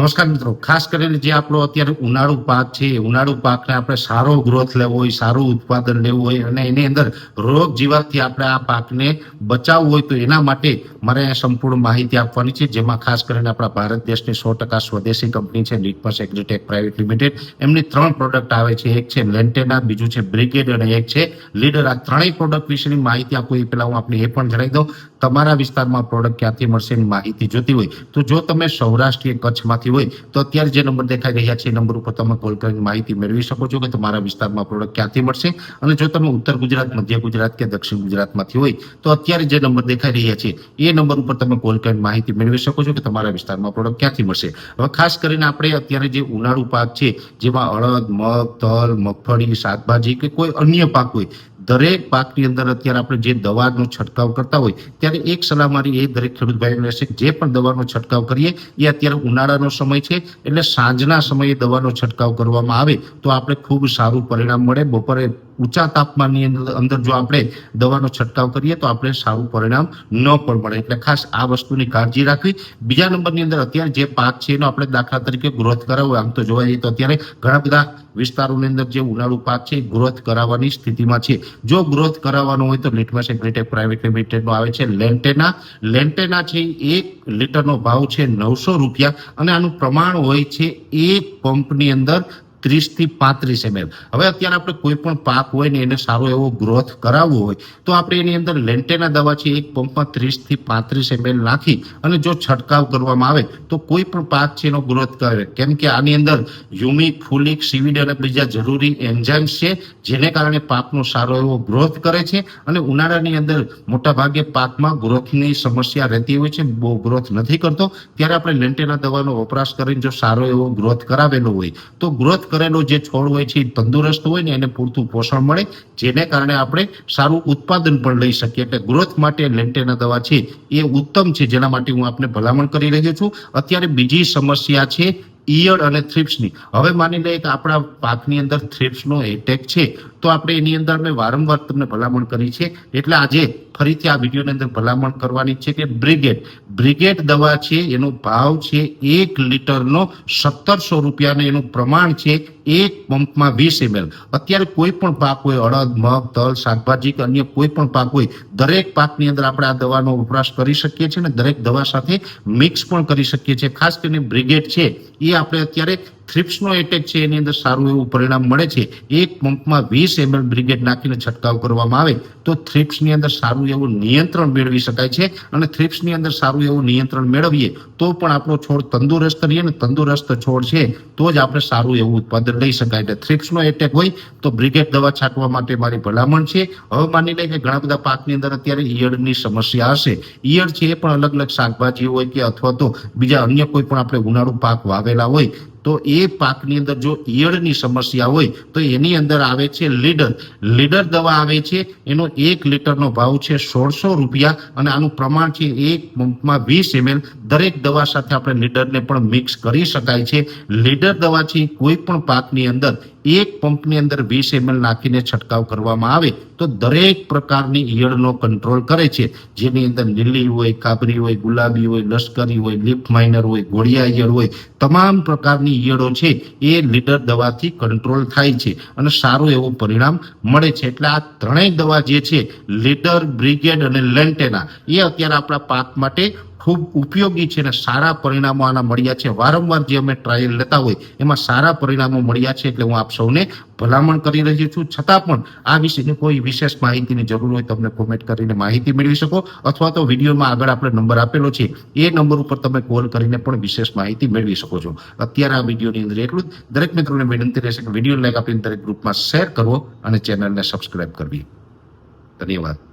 નમસ્કાર મિત્રો. ખાસ કરીને જે આપણો અત્યારે ઉનાળુ પાક છે ઉનાળુ પાકને આપણે સારો ગ્રોથ લેવો હોય, સારું ઉત્પાદન લેવું હોય અને એની અંદર રોગ જીવાતથી આપણે આ પાકને બચાવવું હોય તો એના માટે મારે સંપૂર્ણ માહિતી આપવાની છે. જેમાં ખાસ કરીને આપણા ભારત દેશની સો ટકા સ્વદેશી કંપની છે લીટમસ એગ્રીટેક પ્રાઇવેટ લિમિટેડ એમની ત્રણ પ્રોડક્ટ આવે છે. એક છે લેન્ટેના બીજું છે બ્રિગેડ અને એક છે લીડર આ ત્રણેય પ્રોડક્ટ વિશેની માહિતી આપું એ પહેલાં હું આપણે એ પણ જણાવી દઉં. તમારા વિસ્તારમાં પ્રોડક્ટ ક્યાંથી મળશે એની માહિતી જોતી હોય. તો જો તમે સૌરાષ્ટ્રીય કે કચ્છમાંથી હોય, તો અત્યારે જે નંબર દેખાઈ રહ્યા છે એ નંબર ઉપર તમે કોલ કરીને માહિતી મેળવી શકો છો કે તમારા વિસ્તારમાં પ્રોડક્ટ ક્યાંથી મળશે. અને જો તમે ઉત્તર ગુજરાત, મધ્ય ગુજરાત કે દક્ષિણ ગુજરાતમાંથી હોય, તો અત્યારે જે નંબર દેખાઈ રહ્યા છે, એ નંબર ઉપર તમે કોલ કરીને માહિતી મેળવી શકો છો કે તમારા વિસ્તારમાં પ્રોડક્ટ ક્યાંથી મળશે. હવે ખાસ કરીને આપણે અત્યારે જે ઉનાળુ પાક છે, જેમાં અડદ, મગ, તલ, મગફળી, શાકભાજી કે કોઈ અન્ય પાક હોય દરેક પાકની અંદર અત્યારે આપણે જે દવાનો છંટકાવ કરતા હોય, ત્યારે એક સલાહ મારી એ દરેક ખેડૂત ભાઈઓને રહેશે જે પણ દવાનો છંટકાવ કરીએ, એ અત્યારે ઉનાળાનો સમય છે, એટલે સાંજના સમયે દવાનો છંટકાવ કરવામાં આવે, તો આપણે ખૂબ સારું પરિણામ મળે. બપોરે ઊંચા તાપમાનની અંદર- જો આપણે દવાનો છંટકાવ કરીએ તો આપણે સારું પરિણામ ન પણ મળે. એટલે ખાસ આ વસ્તુની કાળજી રાખવી. બીજા નંબરની અંદર અત્યારે જે પાક છે એનો આપણે દાખલા તરીકે ગ્રોથ કરાવવો આમ તો જોવા જઈએ તો અત્યારે ઘણા બધા વિસ્તારોની અંદર જે ઉનાળુ પાક છે ગ્રોથ કરાવવાની સ્થિતિમાં છે. જો ગ્રોથ કરાવવાનો હોય તો લિટમસ એગ્રીટેક પ્રાઇવેટ લિમિટેડનો આવે છે. લેન્ટેના લેન્ટેના છે એક લીટરનો ભાવ છે નવસો રૂપિયા અને આનું પ્રમાણ હોય છે એક પંપની અંદર ત્રીસથી પાંત્રીસ એમએમ હવે અત્યારે આપણે કોઈ પણ પાક હોય ને એને સારો એવો ગ્રોથ કરાવવો હોય, તો આપણે એની અંદર લેન્ટેના દવા છે એક પંપમાં ત્રીસથી પાંત્રીસ એમએલ નાખી અને જો છંટકાવ કરવામાં આવે, તો કોઈ પણ પાક છે એનો ગ્રોથ કરે કેમ કે આની અંદર યુમિક ફુલિક, સીવીડ અને બીજા જરૂરી એન્ઝાઇમ્સ છે, જેને કારણે પાકનો સારો એવો ગ્રોથ કરે છે અને ઉનાળાની અંદર મોટા ભાગે પાકમાં ગ્રોથની સમસ્યા રહેતી હોય છે, બહુ ગ્રોથ નથી કરતો. ત્યારે આપણે લેન્ટેના દવાનો વપરાશ કરીને જો સારો એવો ગ્રોથ કરાવેલો હોય, તો ગ્રોથ કરેલો જે છોડ હોય છે, એ તંદુરસ્ત હોય ને એને પૂરતું પોષણ મળે, જેને કારણે આપણે સારું ઉત્પાદન પણ લઈ શકીએ. એટલે ગ્રોથ માટે લેન્ટેના દવા છે, એ ઉત્તમ છે, જેના માટે હું આપને ભલામણ કરી રહ્યો છું. અત્યારે બીજી સમસ્યા છે, ઈયળ અને થ્રિપ્સની. હવે માની લઈએ કે આપણા પાકની અંદર થ્રિપ્સનો એટેક છે, તો આપણે એની અંદર મેં વારંવાર તમને ભલામણ કરી છે. એટલે આજે ફરીથી આ વિડીયોની અંદર ભલામણ કરવાની છે કે બ્રિગેડ બ્રિગેડ દવા છે, એનો ભાવ છે એક લીટરનો સત્તરસો રૂપિયાનો, એનું પ્રમાણ છે એક પંપમાં વીસ એમએલ. અત્યારે કોઈ પણ પાક હોય, અડદ, મગ, તલ, શાકભાજી કે અન્ય કોઈ પણ પાક હોય, દરેક પાકની અંદર આપણે આ દવાનો વપરાશ કરી શકીએ છીએ અને દરેક દવા સાથે મિક્સ પણ કરી શકીએ છીએ. ખાસ કરીને બ્રિગેડ છે એ આપણે અત્યારે થ્રિપ્સનો એટેક છે, એની અંદર સારું એવું પરિણામ મળે છે. એક પંપમાં વીસ એમએલ બ્રિગેડ નાખીને છંટકાવ કરવામાં આવે તો થ્રિપ્સની અંદર સારું એવું નિયંત્રણ મેળવી શકાય છે અને થ્રિપ્સની અંદર સારું એવું નિયંત્રણ મેળવીએ તો પણ આપણો છોડ તંદુરસ્ત રહીએ ને તંદુરસ્ત છોડ છે, તો જ આપણે સારું એવું ઉત્પાદન લઈ શકાય. એટલે થ્રિપ્સનો એટેક હોય તો બ્રિગેડ દવા છાંટવા માટે મારી ભલામણ છે. હવે માની લે કે ઘણા બધા પાકની અંદર અત્યારે ઈયળની સમસ્યા હશે. ઈયળ છે એ પણ અલગ અલગ શાકભાજી હોય કે અથવા તો બીજા અન્ય કોઈ પણ આપણે ઉનાળુ પાક વાવેલા હોય, તો એ પાકની અંદર જો ઈયળની સમસ્યા હોય, તો એની અંદર આવે છે લીડર. લીડર દવા આવે છે, એનો એક લીટરનો ભાવ છે સોળસો રૂપિયા અને આનું પ્રમાણ છે એક પંપમાં વીસ એમએલ દરેક દવા સાથે આપણે લીડરને પણ મિક્સ કરી શકાય છે. લીડર દવા છે કોઈ પણ પાકની અંદર એક પંપની અંદર વીસ એમએલ નાખીને છંટકાવ કરવામાં આવે તો દરેક પ્રકારની ઈયળનો કંટ્રોલ કરે છે. જેની અંદર લીલી હોય, કાબરી હોય, ગુલાબી હોય, લશ્કરી હોય લિફ્ટ માઇનર હોય, ગોળિયા ઈયળ હોય, તમામ પ્રકારની ઈયળો છે એ લીડર દવાથી કંટ્રોલ થાય છે અને સારું એવું પરિણામ મળે છે. એટલે આ ત્રણેય દવા જે છે, લીડર, બ્રિગેડ અને લેન્ટેના, એ અત્યારે આપણા પાક માટે ખૂબ ઉપયોગી છે અને સારા પરિણામો આના મળ્યા છે. વારંવાર જે અમે ટ્રાયલ લેતા હોય, એમાં સારા પરિણામો મળ્યા છે એટલે હું આપ સૌને ભલામણ કરી રહ્યો છું. છતાં પણ આ વિશેની કોઈ વિશેષ માહિતીની જરૂર હોય તમને કોમેન્ટ કરીને માહિતી મેળવી શકો, અથવા તો વિડીયોમાં આગળ આપણે નંબર આપેલો છે, એ નંબર ઉપર તમે કોલ કરીને પણ વિશેષ માહિતી મેળવી શકો છો. અત્યારે આ વિડીયોની અંદર એટલું જ. દરેક મિત્રોને વિનંતી રહેશે કે વીડિયો લાઈક આપીને દરેક ગ્રુપમાં શેર કરવો અને ચેનલને સબસ્ક્રાઇબ કરવી. ધન્યવાદ.